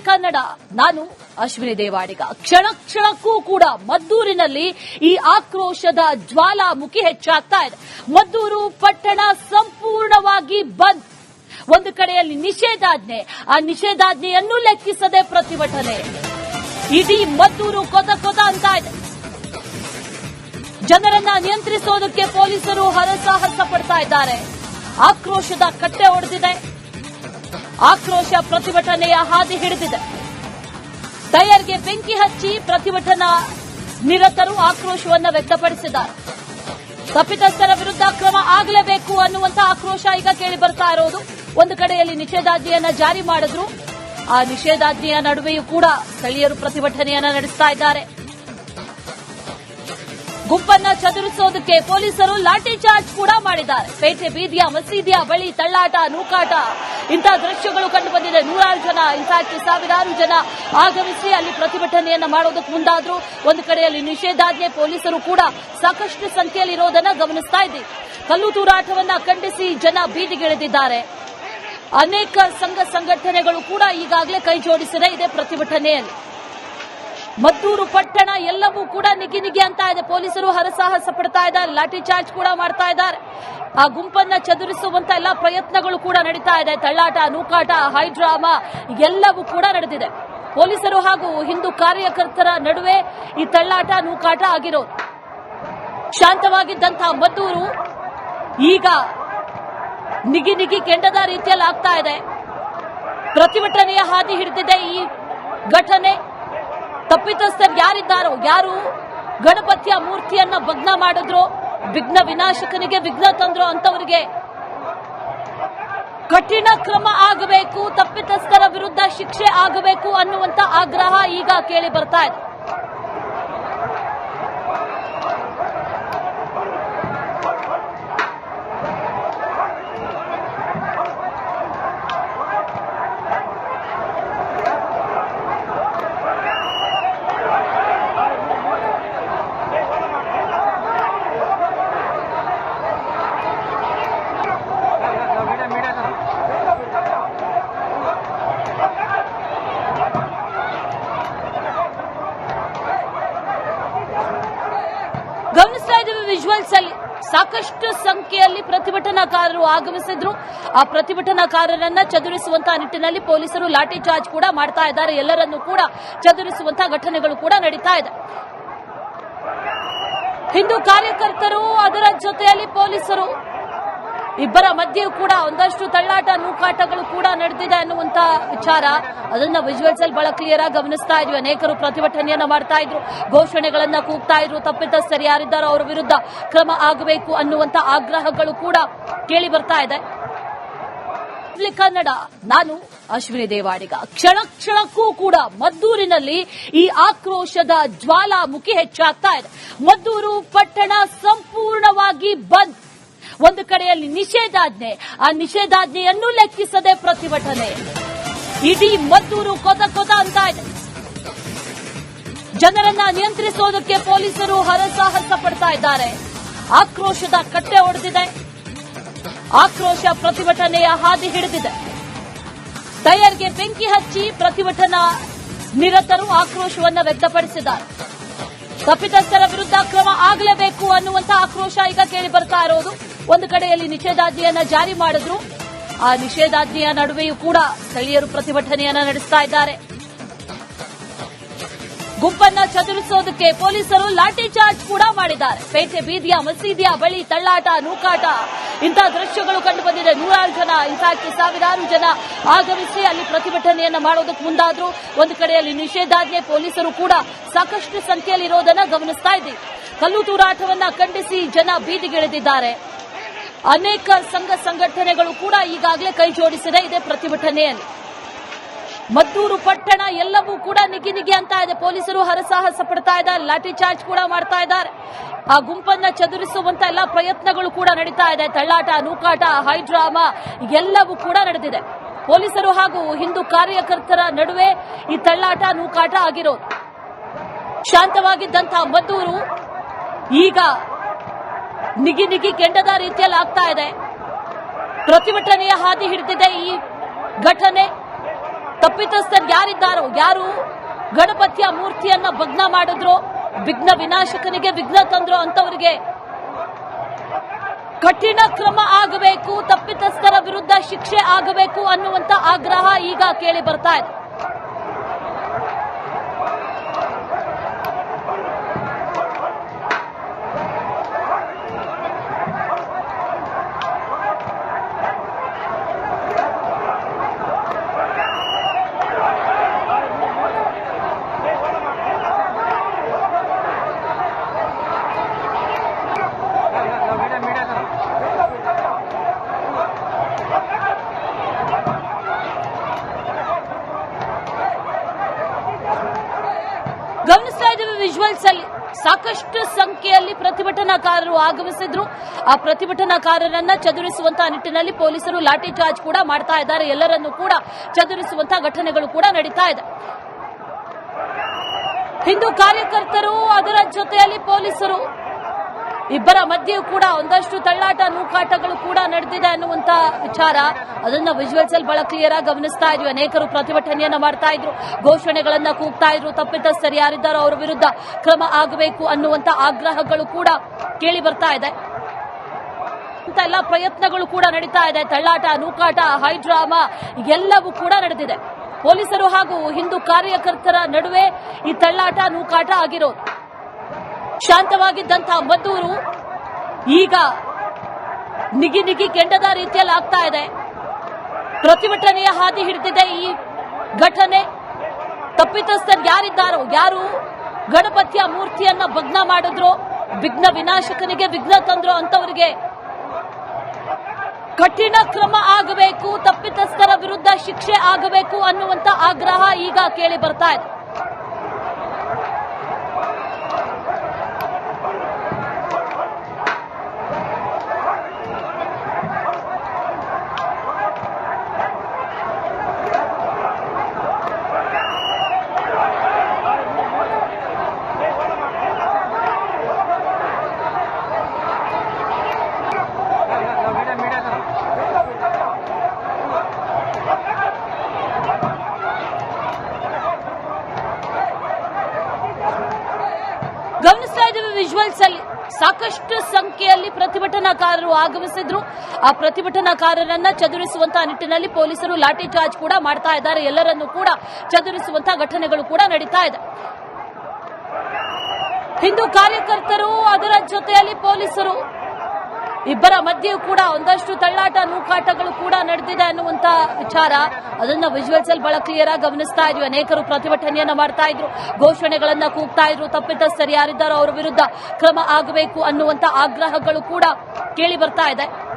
ಕನ್ನಡ. ನಾನು ಅಶ್ವಿನಿ ದೇವಾಡಿಗ. ಕ್ಷಣ ಕ್ಷಣಕ್ಕೂ ಕೂಡ ಮದ್ದೂರಿನಲ್ಲಿ ಈ ಆಕ್ರೋಶದ ಜ್ವಾಲಾಮುಖಿ ಹೆಚ್ಚಾಗ್ತಾ ಇದೆ. ಮದ್ದೂರು ಪಟ್ಟಣ ಸಂಪೂರ್ಣವಾಗಿ ಬಂದ್. ಒಂದು ಕಡೆಯಲ್ಲಿ ನಿಷೇಧಾಜ್ಞೆ. ಆ ನಿಷೇಧಾಜ್ಞೆಯನ್ನು ಲೆಕ್ಕಿಸದೆ ಪ್ರತಿಭಟನೆ. ಇಡೀ ಮದ್ದೂರು ಕೊತ ಕೊತ ಅಂತ ಇದೆ. ಜನರನ್ನ ನಿಯಂತ್ರಿಸೋದಕ್ಕೆ ಪೊಲೀಸರು ಹರಸಾಹಸ ಪಡ್ತಾ ಇದ್ದಾರೆ. ಆಕ್ರೋಶದ ಕಟ್ಟೆ ಒಡೆದಿದೆ. ಆಕ್ರೋಶ ಪ್ರತಿಭಟನೆಯ ಹಾದಿ ಹಿಡಿದಿದೆ. ಟೈರ್ಗೆ ಬೆಂಕಿ ಹಚ್ಚಿ ಪ್ರತಿಭಟನಾ ನಿರತರು ಆಕ್ರೋಶವನ್ನು ವ್ಯಕ್ತಪಡಿಸಿದ್ದಾರೆ. ತಪ್ಪಿತಸ್ಥರ ವಿರುದ್ಧ ಕ್ರಮ ಆಗಲೇಬೇಕು ಅನ್ನುವಂತಹ ಆಕ್ರೋಶ ಈಗ ಕೇಳಿ ಬರ್ತಾ ಇರೋದು. ಒಂದು ಕಡೆಯಲ್ಲಿ ನಿಷೇಧಾಜ್ಞೆಯನ್ನ ಜಾರಿ ಮಾಡಿದ್ರು. ಆ ನಿಷೇಧಾಜ್ಞೆಯ ನಡುವೆಯೂ ಕೂಡ ಸ್ಥಳೀಯರು ಪ್ರತಿಭಟನೆಯನ್ನ ನಡೆಸ್ತಾ ಇದ್ದಾರೆ. ಗುಂಪನ್ನ ಚದುರಿಸೋದಕ್ಕೆ ಪೊಲೀಸರು ಲಾಠಿ ಚಾರ್ಜ್ ಕೂಡ ಮಾಡಿದ್ದಾರೆ. ಪೇಟೆ, ಬೀದಿಯ, ಮಸೀದಿಯ ಬಳಿ ತಳ್ಳಾಟ, ನೂಕಾಟ. ಇಂತಹ ದೃಶ್ಯಗಳು ಕಂಡು ಬಂದಿದೆ. ನೂರಾರು ಜನ ಇನ್ಫ್ಯಾಕ್ಟ್ ಸಾವಿರಾರು ಜನ ಆಗಮಿಸಿ ಅಲ್ಲಿ ಪ್ರತಿಭಟನೆಯನ್ನ ಮಾಡೋದಕ್ಕೆ ಮುಂದಾದ್ರು. ಒಂದು ಕಡೆಯಲ್ಲಿ ನಿಷೇಧಾಜ್ಞೆ, ಪೊಲೀಸರು ಕೂಡ ಸಾಕಷ್ಟು ಸಂಖ್ಯೆಯಲ್ಲಿ ಇರೋದನ್ನ ಗಮನಿಸ್ತಾ ಇದ್ದೀವಿ. ಕಲ್ಲು ತೂರಾಟವನ್ನ ಖಂಡಿಸಿ ಜನ ಬೀದಿಗಿಳಿದಿದ್ದಾರೆ. ಅನೇಕ ಸಂಘ ಸಂಘಟನೆಗಳು ಕೂಡ ಈಗಾಗಲೇ ಕೈ ಜೋಡಿಸಿದೆ ಇದೇ ಪ್ರತಿಭಟನೆಯಲ್ಲಿ. ಮದ್ದೂರು ಪಟ್ಟಣ ಎಲ್ಲವೂ ಕೂಡ ನಿಗಿ ನಿಗಿ ಅಂತ ಇದೆ. ಪೊಲೀಸರು ಹರಸಾಹಸ ಪಡ್ತಾ ಇದ್ದಾರೆ. ಲಾಠಿ ಚಾರ್ಜ್ ಕೂಡ ಮಾಡ್ತಾ ಇದ್ದಾರೆ. ಆ ಗುಂಪನ್ನ ಚದುರಿಸುವಂತ ಎಲ್ಲ ಪ್ರಯತ್ನಗಳು ಕೂಡ ನಡೀತಾ ಇದೆ. ತಳ್ಳಾಟ, ನೂಕಾಟ ಹೈಡ್ರಾಮಾ ಎಲ್ಲವೂ ಕೂಡ ನಡೆದಿದೆ. ಪೊಲೀಸರು ಹಾಗೂ ಹಿಂದೂ ಕಾರ್ಯಕರ್ತರ ನಡುವೆ ಈ ತಳ್ಳಾಟ, ನೂಕಾಟ ಆಗಿರೋದು. ಶಾಂತವಾಗಿದ್ದಂತಹ ಮದ್ದೂರು ಈಗ ನಿಗಿ ನಿಗಿ ಕೆಂಡದ ರೀತಿಯಲ್ಲಿ ಆಗ್ತಾ ಇದೆ. ಪ್ರತಿಭಟನೆಯ ಹಾದಿ ಹಿಡಿದಿದೆ ಈ ಘಟನೆ. ತಪ್ಪಿತಸ್ಥರು ಯಾರಿದ್ದಾರೋ, ಯಾರು ಗಣಪತಿಯ ಮೂರ್ತಿಯನ್ನ ಭಗ್ನ ಮಾಡಿದ್ರು, ವಿಘ್ನ ವಿನಾಶಕನಿಗೆ ವಿಘ್ನ ತಂದ್ರು ಅಂತವರಿಗೆ ಕಠಿಣ ಕ್ರಮ ಆಗಬೇಕು, ತಪ್ಪಿತಸ್ಥರ ವಿರುದ್ಧ ಶಿಕ್ಷೆ ಆಗಬೇಕು ಅನ್ನುವಂತ ಆಗ್ರಹ ಈಗ ಕೇಳಿ ಬರ್ತಾ ಇದೆ. ಗಮನಿಸ್ತಾ ಇದ್ದೀವಿ ವಿಜುವಲ್ಸ್ ಅಲ್ಲಿ. ಸಾಕಷ್ಟು ಸಂಖ್ಯೆಯಲ್ಲಿ ಪ್ರತಿಭಟನಾಕಾರರು ಆಗಮಿಸಿದ್ರು. ಆ ಪ್ರತಿಭಟನಾಕಾರರನ್ನ ಚದುರಿಸುವಂತಹ ನಿಟ್ಟಿನಲ್ಲಿ ಪೊಲೀಸರು ಲಾಠಿ ಚಾರ್ಜ್ ಕೂಡ ಮಾಡ್ತಾ ಇದ್ದಾರೆ. ಎಲ್ಲರನ್ನೂ ಕೂಡ ಚದುರಿಸುವಂತಹ ಘಟನೆಗಳು ಕೂಡ ನಡೀತಾ ಇದೆ. ಹಿಂದೂ ಕಾರ್ಯಕರ್ತರು ಅದರ ಜೊತೆಯಲ್ಲಿ ಪೊಲೀಸರು ಇಬ್ಬರ ಮಧ್ಯೆಯೂ ಕೂಡ ಒಂದಷ್ಟು ತಳ್ಳಾಟ, ನೂಕಾಟಗಳು ಕೂಡ ನಡೆದಿದೆ ಅನ್ನುವಂತ ವಿಚಾರ. ಅದನ್ನ ವಿಜುವಲ್ಸ್ ಅಲ್ಲಿ ಬಹಳ ಕ್ಲಿಯರ್ ಆಗಿ ಗಮನಿಸ್ತಾ ಇದ್ವಿ. ಅನೇಕರು ಪ್ರತಿಭಟನೆಯನ್ನ ಮಾಡ್ತಾ ಇದ್ರು. ಘೋಷಣೆಗಳನ್ನ ಕೂಗ್ತಾ ಇದ್ರು. ತಪ್ಪಿತಸ್ಥರು ಯಾರಿದ್ದಾರೋ ಅವರ ವಿರುದ್ಧ ಕ್ರಮ ಆಗಬೇಕು ಅನ್ನುವಂತ ಆಗ್ರಹಗಳು ಕೂಡ ಕೇಳಿ ಬರ್ತಾ ಇದೆ. ಕನ್ನಡ, ನಾನು ಅಶ್ವಿನಿ ದೇವಾಡಿಗ. ಕ್ಷಣ ಕ್ಷಣಕ್ಕೂ ಕೂಡ ಮದ್ದೂರಿನಲ್ಲಿ ಈ ಆಕ್ರೋಶದ ಜ್ವಾಲಾಮುಖಿ ಹೆಚ್ಚಾಗ್ತಾ ಇದೆ. ಮದ್ದೂರು ಪಟ್ಟಣ ಸಂಪೂರ್ಣವಾಗಿ ಬಂದ್. ಒಂದು ಕಡೆಯಲ್ಲಿ ನಿಷೇಧಾಜ್ಞೆ. ಆ ನಿಷೇಧಾಜ್ಞೆಯನ್ನು ಲೆಕ್ಕಿಸದೆ ಪ್ರತಿಭಟನೆ. ಇಡೀ ಮದ್ದೂರು ಕೊತ ಕೊತ ಅಂತ ಇದೆ. ಜನರನ್ನ ನಿಯಂತ್ರಿಸೋದಕ್ಕೆ ಪೊಲೀಸರು ಹರಸಾಹಸ ಪಡ್ತಾ ಇದ್ದಾರೆ. ಆಕ್ರೋಶದ ಕಟ್ಟೆ ಒಡೆದಿದೆ. ಆಕ್ರೋಶ ಪ್ರತಿಭಟನೆಯ ಹಾದಿ ಹಿಡಿದಿದೆ. ಟೈರ್ಗೆ ಬೆಂಕಿ ಹಚ್ಚಿ ಪ್ರತಿಭಟನಾ ನಿರತರು ಆಕ್ರೋಶವನ್ನು ವ್ಯಕ್ತಪಡಿಸಿದ್ದಾರೆ. ತಪ್ಪಿತಸ್ಥರ ವಿರುದ್ಧ ಕ್ರಮ ಆಗಲೇಬೇಕು ಅನ್ನುವಂತಹ ಆಕ್ರೋಶ ಈಗ ಕೇಳಿ ಬರ್ತಾ ಇರೋದು. ಒಂದು ಕಡೆಯಲ್ಲಿ ನಿಷೇಧಾಜ್ಞೆಯನ್ನ ಜಾರಿ ಮಾಡಿದ್ರು. ಆ ನಿಷೇಧಾಜ್ಞೆಯ ನಡುವೆಯೂ ಕೂಡ ಸ್ಥಳೀಯರು ಪ್ರತಿಭಟನೆಯನ್ನ ನಡೆಸ್ತಾ ಇದ್ದಾರೆ. ಗುಂಪನ್ನ ಚದುರಿಸೋದಕ್ಕೆ ಪೊಲೀಸರು ಲಾಠಿ ಚಾರ್ಜ್ ಕೂಡ ಮಾಡಿದ್ದಾರೆ. ಪೇಟೆ ಬೀದಿಯ ಮಸೀದಿಯ ಬಳಿ ತಳ್ಳಾಟ, ನೂಕಾಟ ಇಂತಹ ದೃಶ್ಯಗಳು ಕಂಡು ಬಂದಿದೆ. ನೂರಾರು ಜನ ಇನ್ಫ್ಯಾಕ್ಟ್ ಸಾವಿರಾರು ಜನ ಆಗಮಿಸಿ ಅಲ್ಲಿ ಪ್ರತಿಭಟನೆಯನ್ನ ಮಾಡೋದಕ್ಕೆ ಮುಂದಾದ್ರು. ಒಂದು ಕಡೆಯಲ್ಲಿ ನಿಷೇಧಾಜ್ಞೆ, ಪೊಲೀಸರು ಕೂಡ ಸಾಕಷ್ಟು ಸಂಖ್ಯೆಯಲ್ಲಿ ಇರೋದನ್ನ ಗಮನಿಸ್ತಾ ಇದ್ದೀವಿ. ಕಲ್ಲು ತೂರಾಟವನ್ನ ಖಂಡಿಸಿ ಜನ ಬೀದಿಗಿಳಿದಿದ್ದಾರೆ. ಅನೇಕ ಸಂಘ ಸಂಘಟನೆಗಳು ಕೂಡ ಈಗಾಗಲೇ ಕೈ ಜೋಡಿಸಿದೆ ಇದೇ ಪ್ರತಿಭಟನೆಯಲ್ಲಿ. ಮದ್ದೂರು ಪಟ್ಟಣ ಎಲ್ಲವೂ ಕೂಡ ನಿಗಿ ನಿಗಿ ಅಂತ ಇದೆ. ಪೊಲೀಸರು ಹರಸಾಹಸ ಪಡ್ತಾ ಇದ್ದಾರೆ. ಲಾಠಿ ಚಾರ್ಜ್ ಕೂಡ ಮಾಡ್ತಾ ಇದ್ದಾರೆ. ಆ ಗುಂಪನ್ನ ಚದುರಿಸುವಂತ ಎಲ್ಲ ಪ್ರಯತ್ನಗಳು ಕೂಡ ನಡೀತಾ ಇದೆ. ತಳ್ಳಾಟ, ನೂಕಾಟ, ಹೈಡ್ರಾಮಾ ಎಲ್ಲವೂ ಕೂಡ ನಡೆದಿದೆ. ಪೊಲೀಸರು ಹಾಗೂ ಹಿಂದೂ ಕಾರ್ಯಕರ್ತರ ನಡುವೆ ಈ ತಳ್ಳಾಟ, ನೂಕಾಟ ಆಗಿರೋದು. ಶಾಂತವಾಗಿದ್ದಂತಹ ಮದ್ದೂರು ಈಗ ನಿಗಿ ನಿಗಿ ಕೆಂಡದ ರೀತಿಯಲ್ಲಿ ಆಗ್ತಾ ಇದೆ. ಪ್ರತಿಭಟನೆಯ ಹಾದಿ ಹಿಡಿದಿದೆ ಈ ಘಟನೆ. ತಪ್ಪಿತಸ್ಥರು ಯಾರಿದ್ದಾರೋ, ಯಾರು ಗಣಪತಿಯ ಮೂರ್ತಿಯನ್ನ ಭಗ್ನ ಮಾಡಿದ್ರು, ವಿಘ್ನ ವಿನಾಶಕನಿಗೆ ವಿಘ್ನ ತಂದ್ರು ಅಂತವರಿಗೆ ಕಠಿಣ ಕ್ರಮ ಆಗಬೇಕು, ತಪ್ಪಿತಸ್ಥರ ವಿರುದ್ಧ ಶಿಕ್ಷೆ ಆಗಬೇಕು ಅನ್ನುವಂತ ಆಗ್ರಹ ಈಗ ಕೇಳಿ ಬರ್ತಾ ಇದೆ ಗಮನಿಸ್ತಾ ಇದ್ದೀವಿ ವಿಜುವಲ್ಸ್ ಅಲ್ಲಿ ಸಾಕಷ್ಟು ಸಂಖ್ಯೆಯಲ್ಲಿ ಪ್ರತಿಭಟನಾಕಾರರು ಆಗಮಿಸಿದ್ರು. ಆ ಪ್ರತಿಭಟನಾಕಾರರನ್ನ ಚದುರಿಸುವಂತಹ ನಿಟ್ಟಿನಲ್ಲಿ ಪೊಲೀಸರು ಲಾಠಿ ಚಾರ್ಜ್ ಕೂಡ ಮಾಡ್ತಾ ಇದ್ದಾರೆ. ಎಲ್ಲರನ್ನೂ ಕೂಡ ಚದುರಿಸುವಂತಹ ಘಟನೆಗಳು ಕೂಡ ನಡೀತಾ ಇದೆ. ಹಿಂದೂ ಕಾರ್ಯಕರ್ತರು ಅದರ ಜೊತೆಯಲ್ಲಿ ಪೊಲೀಸರು ಇಬ್ಬರ ಮಧ್ಯೆಯೂ ಕೂಡ ಒಂದಷ್ಟು ತಳ್ಳಾಟ, ನೂಕಾಟಗಳು ಕೂಡ ನಡೆದಿದೆ ಅನ್ನುವಂತ ವಿಚಾರ. ಅದನ್ನ ವಿಜುವಲ್ಸ್ ಅಲ್ಲಿ ಬಹಳ ಕ್ಲಿಯರ್ ಆಗಿ ಗಮನಿಸ್ತಾ ಇದ್ವಿ. ಅನೇಕರು ಪ್ರತಿಭಟನೆಯನ್ನ ಮಾಡ್ತಾ ಇದ್ರು. ಘೋಷಣೆಗಳನ್ನ ಕೂಗ್ತಾ ಇದ್ರು. ತಪ್ಪಿತಸ್ಥರು ಯಾರಿದ್ದಾರೋ ಅವರ ವಿರುದ್ಧ ಕ್ರಮ ಆಗಬೇಕು ಅನ್ನುವಂತ ಆಗ್ರಹಗಳು ಕೂಡ ಕೇಳಿ ಬರ್ತಾ ಇದೆ. ಎಲ್ಲ ಪ್ರಯತ್ನಗಳು ಕೂಡ ನಡೀತಾ ಇದೆ. ತಳ್ಳಾಟ, ನೂಕಾಟ ಹೈಡ್ರಾಮಾ ಎಲ್ಲವೂ ಕೂಡ ನಡೆದಿದೆ. ಪೊಲೀಸರು ಹಾಗೂ ಹಿಂದೂ ಕಾರ್ಯಕರ್ತರ ನಡುವೆ ಈ ತಳ್ಳಾಟ, ನೂಕಾಟ ಆಗಿರೋದು. ಶಾಂತವಾಗಿದ್ದಂತಹ ಮದ್ದೂರು ಈಗ ನಿಗಿ ನಿಗಿ ಕೆಂಡದ ರೀತಿಯಲ್ಲಿ ಆಗ್ತಾ ಇದೆ. ಪ್ರತಿಭಟನೆಯ ಹಾದಿ ಹಿಡಿದಿದೆ ಈ ಘಟನೆ. ತಪ್ಪಿತಸ್ಥರು ಯಾರಿದ್ದಾರೋ, ಯಾರು ಗಣಪತಿಯ ಮೂರ್ತಿಯನ್ನ ಭಗ್ನ ಮಾಡಿದ್ರು, ವಿಘ್ನ ವಿನಾಶಕನಿಗೆ ವಿಘ್ನ ತಂದ್ರು ಅಂತವರಿಗೆ ಕಠಿಣ ಕ್ರಮ ಆಗಬೇಕು, ತಪ್ಪಿತಸ್ಥರ ವಿರುದ್ಧ ಶಿಕ್ಷೆ ಆಗಬೇಕು ಅನ್ನುವಂತ ಆಗ್ರಹ ಈಗ ಕೇಳಿ ಬರ್ತಾ ಇದೆ ಗಮನಿಸ್ತಾ ಇದ್ದೀವಿ ವಿಜುವಲ್ಸ್ ಅಲ್ಲಿ ಸಾಕಷ್ಟು ಸಂಖ್ಯೆಯಲ್ಲಿ ಪ್ರತಿಭಟನಾಕಾರರು ಆಗಮಿಸಿದ್ರು. ಆ ಪ್ರತಿಭಟನಾಕಾರರನ್ನ ಚದುರಿಸುವಂತಹ ನಿಟ್ಟಿನಲ್ಲಿ ಪೊಲೀಸರು ಲಾಠಿ ಚಾರ್ಜ್ ಕೂಡ ಮಾಡ್ತಾ ಇದ್ದಾರೆ. ಎಲ್ಲರನ್ನೂ ಕೂಡ ಚದುರಿಸುವಂತಹ ಘಟನೆಗಳು ಕೂಡ ನಡೀತಾ ಇದೆ. ಹಿಂದೂ ಕಾರ್ಯಕರ್ತರು ಅದರ ಜೊತೆಯಲ್ಲಿ ಪೊಲೀಸರು ಇಬ್ಬರ ಮಧ್ಯೆಯೂ ಕೂಡ ಒಂದಷ್ಟು ತಳ್ಳಾಟ, ನೂಕಾಟಗಳು ಕೂಡ ನಡೆದಿದೆ ಅನ್ನುವಂತ ವಿಚಾರ. ಅದನ್ನ ವಿಜುವಲ್ಸ್ ಅಲ್ಲಿ ಬಹಳ ಕ್ಲಿಯರ್ ಆಗಿ ಗಮನಿಸ್ತಾ ಇದ್ವಿ. ಅನೇಕರು ಪ್ರತಿಭಟನೆಯನ್ನ ಮಾಡ್ತಾ ಇದ್ರು. ಘೋಷಣೆಗಳನ್ನ ಕೂಗ್ತಾ ಇದ್ರು. ತಪ್ಪಿತಸ್ಥರು ಯಾರಿದ್ದಾರೋ ಅವರ ವಿರುದ್ಧ ಕ್ರಮ ಆಗಬೇಕು ಅನ್ನುವಂತ ಆಗ್ರಹಗಳು ಕೂಡ ಕೇಳಿ ಬರ್ತಾ ಇದೆ.